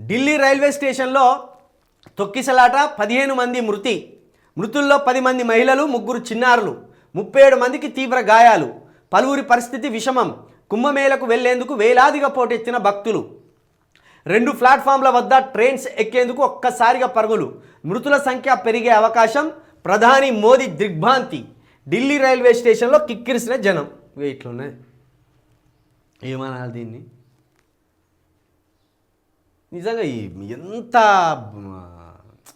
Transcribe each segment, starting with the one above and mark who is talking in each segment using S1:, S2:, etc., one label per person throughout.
S1: Delhi railway స్టేషన్లో తొక్కిసలాట పదిహేను మంది మృతి. మృతుల్లో పది మంది మహిళలు ముగ్గురు చిన్నారులు ముప్పై ఏడు మందికి తీవ్ర గాయాలు. పలువురి పరిస్థితి విషమం. కుంభమేళకు వెళ్ళేందుకు వేలాదిగా పోటెత్తిన భక్తులు. రెండు ప్లాట్ఫామ్ల వద్ద ట్రైన్స్ ఎక్కేందుకు ఒక్కసారిగా పరుగులు. మృతుల సంఖ్య పెరిగే అవకాశం ప్రధాని మోదీ దిగ్భ్రాంతి. ఢిల్లీ రైల్వే స్టేషన్లో కిక్కిరిసిన జనం. ఇట్లున్నాయి. ఏమనాలి దీన్ని? నిజంగా ఈ ఎంత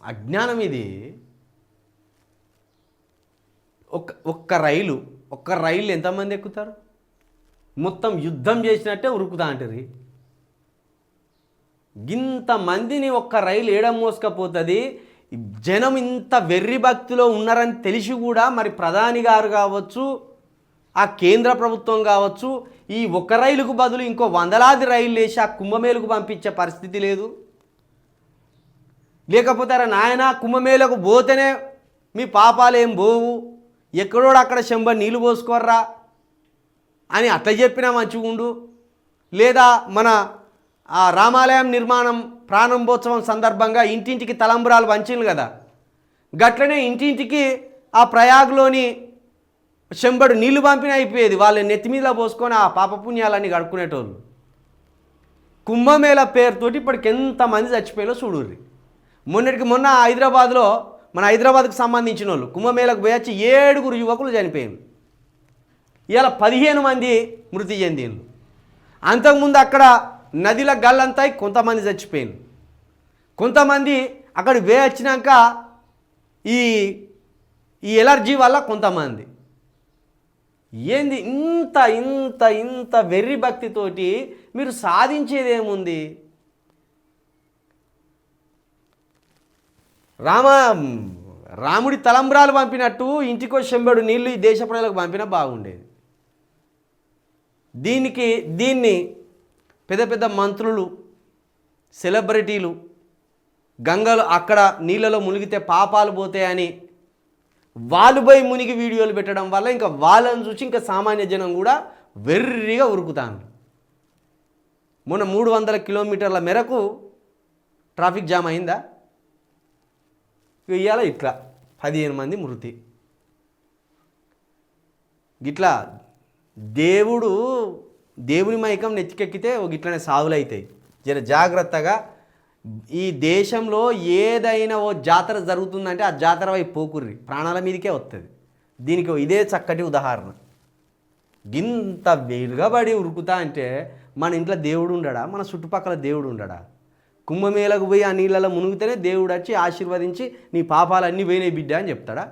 S1: అజ్ఞానం ఇది? ఒక్క ఒక్క రైలు ఒక్క రైలు ఎంతమంది ఎక్కుతారు? మొత్తం యుద్ధం చేసినట్టే ఉరుకుతా అంటారు. ఇంతమందిని ఒక్క రైలు ఏడ మోసుకపోతుంది. జనం ఇంత వెర్రి భక్తిలో ఉన్నారని తెలిసి కూడా మరి ప్రధాని గారు కావచ్చు ఆ కేంద్ర ప్రభుత్వం కావచ్చు ఈ ఒక రైలుకు బదులు ఇంకో వందలాది రైలు వేసి ఆ కుంభమేలుకు పంపించే పరిస్థితి లేదు. లేకపోతే అరే నాయన కుంభమేళకు పోతేనే మీ పాపాలు ఏం పోవు? ఎక్కడోడు అక్కడ శంభ నీళ్ళు పోసుకోర్రా? అని అట్లా చెప్పినా మంచిగుండు లేదా మన ఆ రామాలయం నిర్మాణం ప్రారంభోత్సవం సందర్భంగా ఇంటింటికి తలంబరాలు పంచిండ్రు కదా. గట్లనే ఇంటింటికి ఆ ప్రయాగ్లోని చెంబడు నీళ్ళు పంపిన అయిపోయేది. వాళ్ళ నెత్తి మీద పోసుకొని ఆ పాపపుణ్యాలన్నీ గడుపుకునేటోళ్ళు కుంభమేళ పేరుతోటి ఇప్పటికి ఎంతమంది చచ్చిపోయారో చూడుర్రి. మొన్నటికి మొన్న హైదరాబాద్లో మన హైదరాబాద్కు సంబంధించిన వాళ్ళు కుంభమేళకు పోయి వచ్చి ఏడుగురు యువకులు చనిపోయారు. ఇవాళ పదిహేను మంది మృతి చెందిండ్రు. అంతకుముందు అక్కడ నదిల గల్లంతా కొంతమంది చచ్చిపోయారు కొంతమంది అక్కడ వే వచ్చినాక ఈ ఈ ఎలర్జీ వల్ల కొంతమంది. ఏంది ఇంత ఇంత ఇంత వెర్రి భక్తితోటి మీరు సాధించేదేముంది? రామ రాముడి తలంబ్రాలు పంపినట్టు ఇంటికో చెంబడు నీళ్ళు ఈ దేశ ప్రజలకు పంపినా బాగుండేది. దీనికి దీన్ని పెద్ద పెద్ద మంత్రులు సెలబ్రిటీలు గంగలు అక్కడ నీళ్ళలో మునిగితే పాపాలు పోతాయని వాళ్ళుపై మునిగి వీడియోలు పెట్టడం వల్ల ఇంకా వాళ్ళని చూసి ఇంకా సామాన్య జనం కూడా వెర్రిగా ఉరుకుతాను మొన్న మూడు వందల కిలోమీటర్ల మేరకు ట్రాఫిక్ జామ్ అయిందా? ఇవాళ ఇట్లా పదిహేను మంది మృతి. గిట్లా దేవుడు దేవుని మైకం నెత్తికెక్కితే ఒక ఇట్లనే సావులు అవుతాయి జర జాగ్రత్తగా ఈ దేశంలో ఏదైనా ఓ జాతర జరుగుతుందంటే ఆ జాతర వైపు పోకుర్రి. ప్రాణాల మీదకే వస్తుంది దీనికి ఇదే చక్కటి ఉదాహరణ. గింత వెలుగబడి ఉరుకుతా అంటే మన ఇంట్లో దేవుడు ఉండడా? మన చుట్టుపక్కల దేవుడు ఉండడా? కుంభమేళకు పోయి ఆ నీళ్ళలో మునిగితేనే దేవుడు వచ్చి ఆశీర్వదించి నీ పాపాలన్నీ పోయినాయి బిడ్డ అని చెప్తాడా?